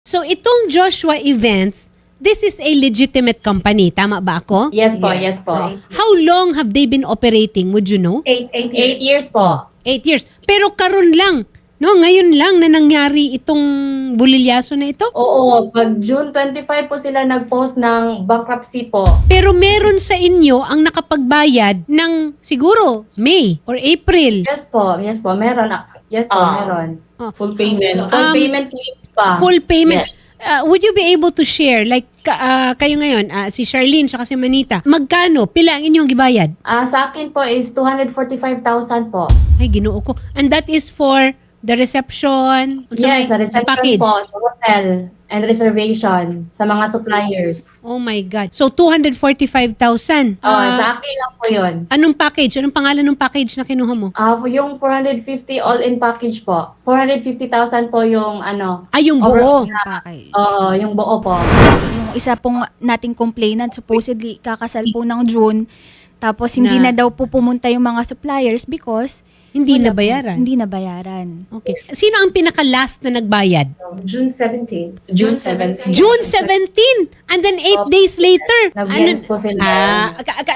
So itong Joshua Events, this is a legitimate company. Tama ba ako? Yes po, Yes. yes, po. How long have they been operating? Would you know? Eight, eight, Eight years po. Eight years. Pero karon lang. No, ngayon lang na nangyari itong bulilyaso na ito. Oo, pag June 25 po sila nag-post ng bankruptcy po. Pero meron sa inyo ang nakapagbayad ng siguro May or April. Yes po, yes po, meron. ah, Yes po, Ah. meron. Full payment. Full Um, payment pa. Full payment. Yes. Uh, would you be able to share like ka- ah, kayo ngayon, ah, si Charlene at si Manita, magkano pila ang inyong gibayad? Ah, sa akin po is 245,000 po. Ay, ginoo ko. And that is for the reception? May- Yes, sa reception package? po, sa hotel and reservation sa mga suppliers. Oh my God. So, 245,000. Oh, Ah, sa akin lang po 'yon. anong package? Anong pangalan ng package na kinuha mo? Ah, yung 450 all-in package po. 450,000 po yung ano. Ay, yung buo. na- package. Oo, yung buo po. Yung isa pong nating complainant, supposedly kakasal po ng June, tapos hindi Na- na daw po pumunta yung mga suppliers because Hindi wala na po- bayaran. Hindi na bayaran. Okay. Sino ang pinaka-last na nagbayad? June 17. June 17. June 17! And then 8 Opo. days later. Nag-yes po sila. Ah,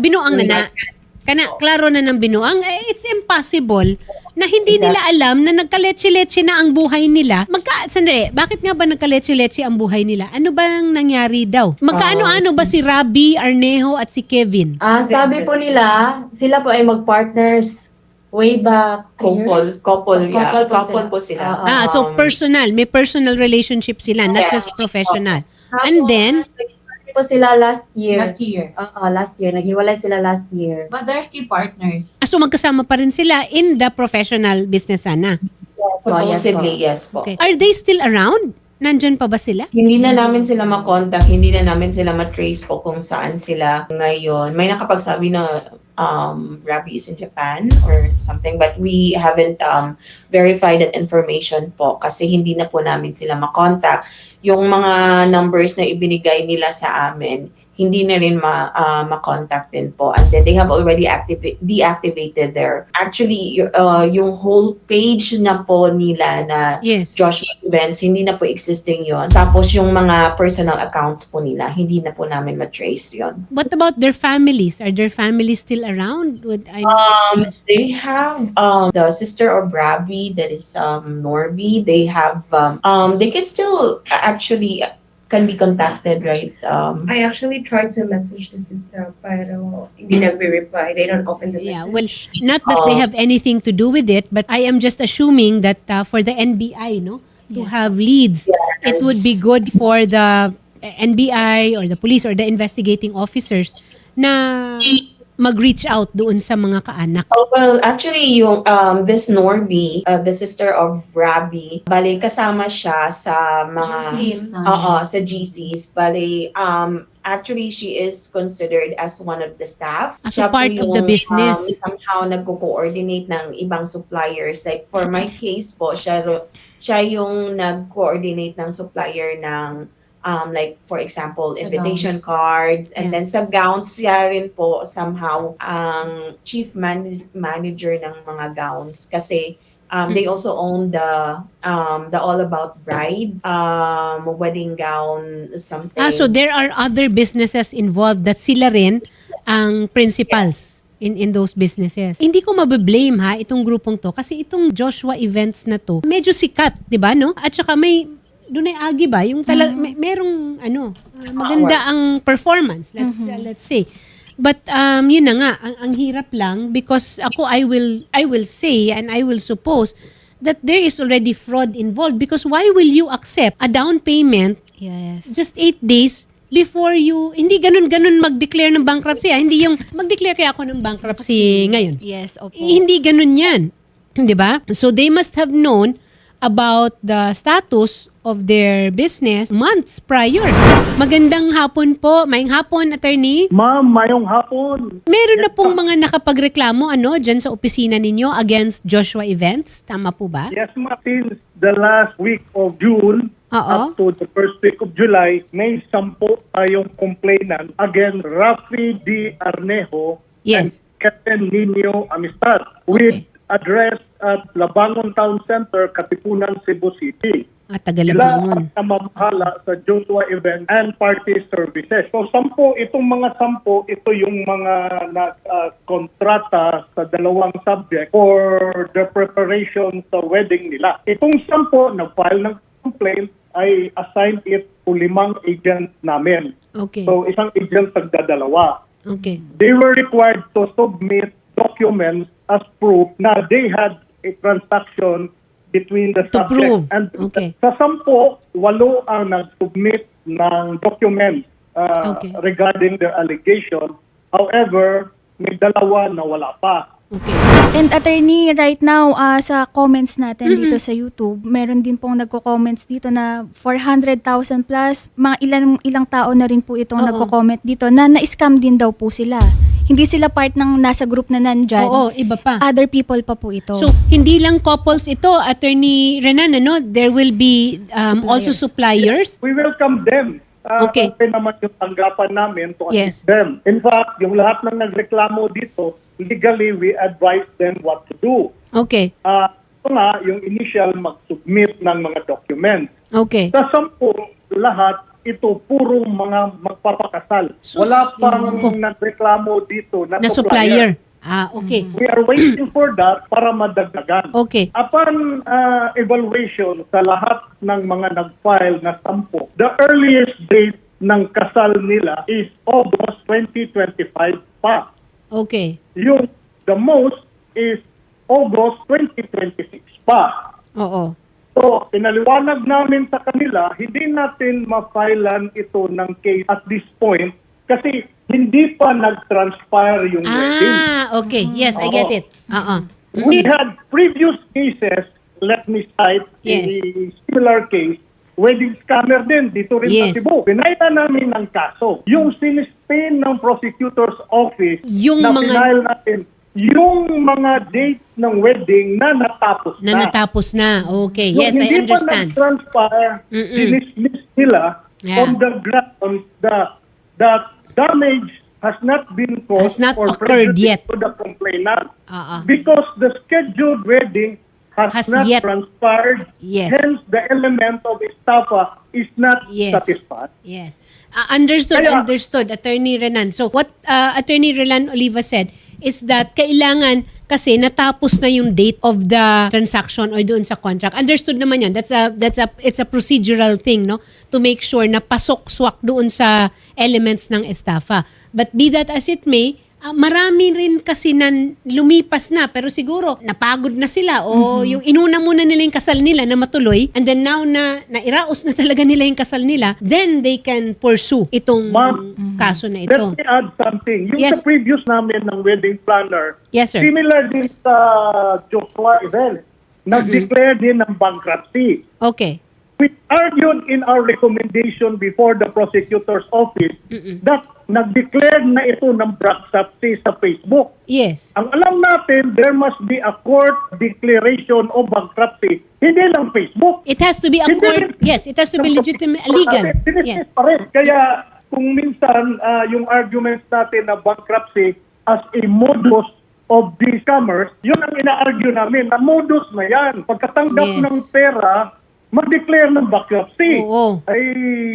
binuang na na. Kana, klaro na ng binuang. Eh, it's impossible na hindi nila alam na nagkaletse-letse na ang buhay nila. Magka, sandali, bakit nga ba nagkaletse-letse ang buhay nila? Ano ba ang nangyari daw? Magkaano-ano ba si Rabi, Arnejo at si Kevin? Ah, sabi po nila, sila po ay mag-partners way back Couple, years. couple, yeah. Couple po Couple sila. po sila. Oo. Ah, so Um, personal, may personal relationship sila, not Yes. just professional. Tapos, And then, naghiwalay po sila last year. last year. Oo, last year. Naghiwalay sila last year. But they're still partners. ah, so magkasama pa rin sila in the professional business sana. So, yes po. Supposedly, yes po. Okay. Are they still around? Nandyan pa ba sila? Hindi na namin sila makontak, hindi na namin sila matrace po kung saan sila ngayon. May nakapagsabi na um, Rabbi is in Japan or something, but we haven't um, verified that information po kasi hindi na po namin sila makontak. Yung mga numbers na ibinigay nila sa amin, hindi na rin ma, uh, makontak din po. And then they have already activate, deactivated their, actually, uh, yung whole page na po nila na Yes. Joshua Events, hindi na po existing yon. Tapos yung mga personal accounts po nila, hindi na po namin matrace yon. What about their families? Are their families still around? Would I Um, they have um, the sister of Rabbi, that is um, Norby. They have, um, um, they can still actually can be contacted, right? Um, I actually tried to message the sister, pero hindi nagre-reply. They don't open the Yeah, message. well, not that they Oh. have anything to do with it, but I am just assuming that uh, for the NBI, no, to Yes. have leads, it would be good for the NBI or the police or the investigating officers na mag-reach out doon sa mga kaanak. Oh, well, actually, yung um, this Norby, uh, the sister of Rabbi, bali kasama siya sa mga GCs. Oo, sa GCs. Bali, um, actually, she is considered as one of the staff. As a Siya po part of the yung, business. Um, somehow nagko-coordinate ng ibang suppliers. Like for my case po, siya, ro- siya yung nag-coordinate ng supplier ng um, like for example, Sa invitation gowns. cards. And Yeah. then sa gowns, siya rin po somehow ang chief man- manager ng mga gowns. Kasi Um, They also own the um, the All About Bride um, wedding gown something. Ah, so there are other businesses involved that sila rin ang principals in in those businesses. Hindi ko mabe-blame ha itong grupong to kasi itong Joshua events na to, medyo sikat, 'di ba, no? At saka may doon ay agi ba yung tala, may, merong ano uh, maganda ang performance let's uh, let's say but um yun na nga ang, ang hirap lang because ako I will I will say and I will suppose that there is already fraud involved because why will you accept a down payment Yes. just eight days before you, hindi ganun-ganun mag-declare ng bankruptcy. Ah. Hindi yung mag-declare kaya ako ng bankruptcy ngayon. Yes, opo. Eh, hindi ganun yan. Di ba? So they must have known about the status of their business months prior. Magandang hapon po. Maing hapon, attorney. Ma'am, mayong hapon. Meron na pong mga nakapagreklamo ano dyan sa opisina ninyo against Joshua Events. Tama po ba? Yes, ma'am. Since the last week of June Oo. up to the first week of July, may sampo tayong complainant against Rafi D. Arnejo Yes. and Captain Nino Amistad with address at Labangon Town Center, Katipunan, Cebu City. At Sila Tagalabangon. ang namamahala sa Joshua event and party services. So sampo, itong mga sampo, ito yung mga nag-kontrata sa dalawang subject for the preparation sa wedding nila. Itong sampo, nag-file ng complaint, ay assigned it to limang agent namin. Okay. So isang agent tagdadalawa. Okay. They were required to submit documents as proof na they had a transaction between the To subject prove. and Okay. sa sampo, walo ang nag-submit ng documents uh, Okay. regarding their allegation. However, may dalawa na wala pa. Okay. And attorney, right now, ah, sa comments natin dito sa YouTube, meron din pong nagko-comments dito na 400,000 plus, mga ilang, ilang tao na rin po itong nagko-comment dito na na-scam din daw po sila. Hindi sila part ng nasa group na nandyan. Oo, iba pa. Other people pa po ito. So, hindi lang couples ito, Attorney Renan, ano? There will be um, also suppliers. We welcome them. Uh, Okay. Open naman yung tanggapan namin to Yes. assist them. In fact, yung lahat ng nagreklamo dito, legally, we advise them what to do. Okay. Ah, ito nga, yung initial mag-submit ng mga documents. Okay. Sa sampu, lahat, ito purong mga magpapakasal. Sus, Wala pang ko. nagreklamo dito na, Na supplier. Ah, okay. We are waiting for that para madagdagan. Okay. Upon ah, evaluation sa lahat ng mga nag-file na sampu, the earliest date ng kasal nila is August 2025 pa. Okay. Yung the most is August 2026 pa. Oo. So, pinaliwanag namin sa kanila, hindi natin ma-filean ito ng case at this point kasi hindi pa nag-transpire yung wedding. Ah, okay. Yes, I get it. Oo. We had previous cases, let me cite Yes. a similar case, wedding scammer din dito rin Yes. sa Cebu. Pinaila namin ng kaso. Yung sinistain ng prosecutor's office Yung na mga- pinail natin, yung mga date ng wedding na natapos Na natapos na. Okay. Yes, I hindi understand. pa nag-transpire, dinismiss nila Yeah. on the ground that the damage has not been caused Has not or occurred yet. to the complainant Oo. because the scheduled wedding has, Has not yet- transpired. Yes. Hence, the element of estafa is not Yes. satisfied. Yes. Uh, understood, Kaya- understood, Attorney Renan. So what uh, Attorney Renan Oliva said is that kailangan kasi natapos na yung date of the transaction or doon sa contract. Understood naman yun. That's a, that's a, it's a procedural thing, no? To make sure na pasok-swak doon sa elements ng estafa. But be that as it may, ah, marami rin kasi na lumipas na pero siguro napagod na sila o yung inuna muna nila yung kasal nila na matuloy and then now na nairaos na talaga nila yung kasal nila then they can pursue itong Ma'am, kaso na Let ito. me add something. Yung Yes. sa previous namin ng wedding planner, Yes, sir. similar din sa Joshua event, nag-declare din ng bankruptcy. Okay. We argued in our recommendation before the prosecutor's office that nag-declare na ito ng bankruptcy sa Facebook. Yes. Ang alam natin, there must be a court declaration of bankruptcy. Hindi lang Facebook. It has to be a Hindi court. rin- Yes, it has to be legitimate legal. Yes. pa rin. Kaya kung minsan ah, yung arguments natin na bankruptcy as a modus of these scammers, yun ang ina-argue namin na modus na yan. Pagkatanggap Yes. ng pera, mag-declare ng bankruptcy. Oo. Ay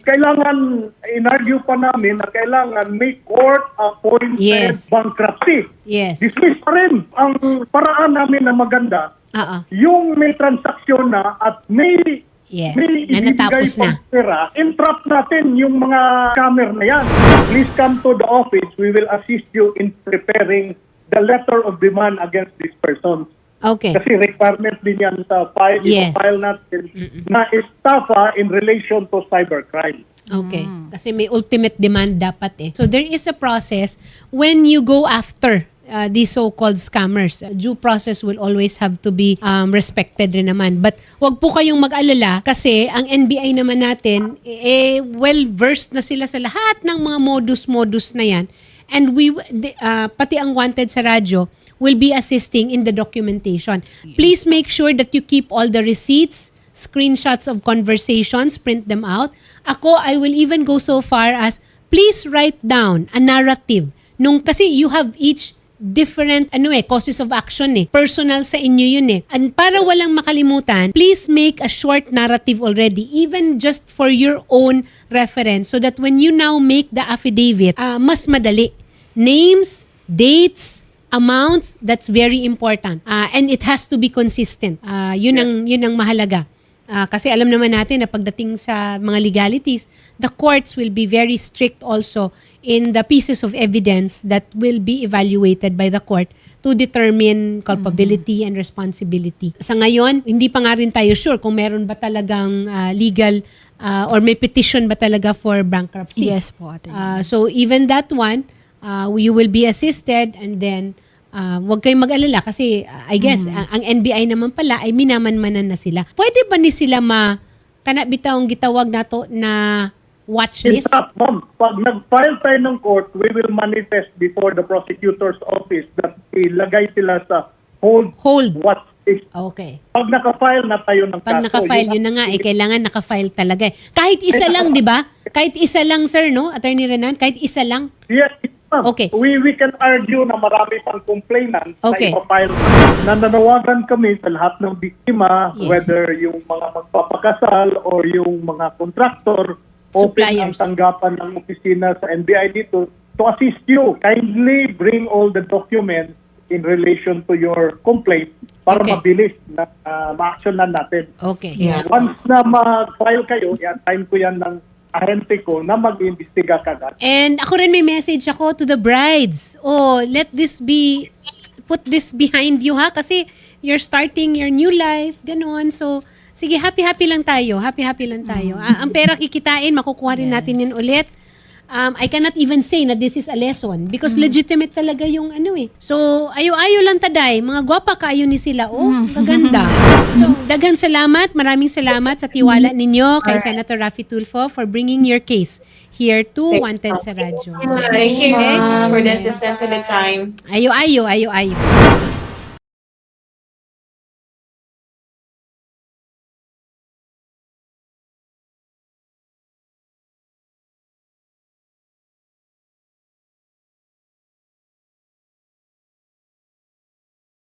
kailangan, in-argue pa namin na kailangan may court-appointed Yes. bankruptcy. Yes. Dismiss pa rin. Ang paraan namin na maganda, Oo. yung may transaksyon na at may Yes. may Na natapos na. pang pera, entrap natin yung mga camera na yan. Please come to the office. We will assist you in preparing the letter of demand against this person. Okay. Kasi requirement din yan sa file, Yes. file natin na estafa in relation to cybercrime. Okay. Kasi may ultimate demand dapat eh. So there is a process when you go after uh, these so-called scammers. Uh, Due process will always have to be um, respected rin naman. But wag po kayong mag-alala kasi ang NBI naman natin, eh, well-versed na sila sa lahat ng mga modus-modus na yan. And we, uh, pati ang wanted sa radyo, will be assisting in the documentation. Please make sure that you keep all the receipts, screenshots of conversations, print them out. Ako, I will even go so far as please write down a narrative. Nung kasi you have each different ano eh causes of action eh personal sa inyo yun eh and para walang makalimutan please make a short narrative already even just for your own reference so that when you now make the affidavit ah, mas madali names dates amounts that's very important Ah, and it has to be consistent Ah, yun ang yun ang mahalaga Ah, kasi alam naman natin na pagdating sa mga legalities, the courts will be very strict also in the pieces of evidence that will be evaluated by the court to determine culpability and responsibility. Sa ngayon, hindi pa nga rin tayo sure kung meron ba talagang ah, legal ah, or may petition ba talaga for bankruptcy. Yes po, attorney. Uh, so even that one, uh, you will be assisted and then uh, huwag kayong mag-alala kasi uh, I guess ang, ang NBI naman pala ay minamanmanan na sila. Pwede ba ni sila ma kana bitawng gitawag nato na watch In list? fact, ma'am, pag nag-file tayo ng court, we will manifest before the prosecutor's office that ilagay sila sa hold Hold. watch list. Okay. Pag naka-file na tayo ng Pag kaso, naka-file, yun na nga, eh, kailangan naka-file talaga eh. Kahit isa lang, di ba? Kahit isa lang, sir, no? Attorney Renan, kahit isa lang. Yes, ma'am. Okay. We, we can argue na marami pang complainant Okay. na ipafile. Nananawagan kami sa lahat ng biktima, Yes. whether yung mga magpapakasal or yung mga contractor, open ang Suppliers. tanggapan ng opisina sa NBI dito to assist you. Kindly bring all the documents in relation to your complaint para Okay. mabilis na uh, ma-actionan natin. Okay. Yeah. Once na mag-file kayo, yan, time ko yan ng ahente ko na mag-imbestiga kagad. And ako rin may message ako to the brides. Oh, let this be, put this behind you ha. Kasi you're starting your new life, ganon. So, sige, happy-happy lang tayo. Happy-happy lang tayo. Ah, ang pera kikitain, makukuha rin natin yan ulit. Um, I cannot even say na this is a lesson because legitimate talaga yung ano eh. So, ayo-ayo lang taday. Mga gwapa kaayo ni sila. Oh, kaganda. So, dagang salamat. Maraming salamat sa tiwala ninyo kay Senator Raffy Tulfo for bringing your case here to Wanted sa radyo. Thank you Okay? for the assistance and the time. Ayo, ayo, ayo, ayo.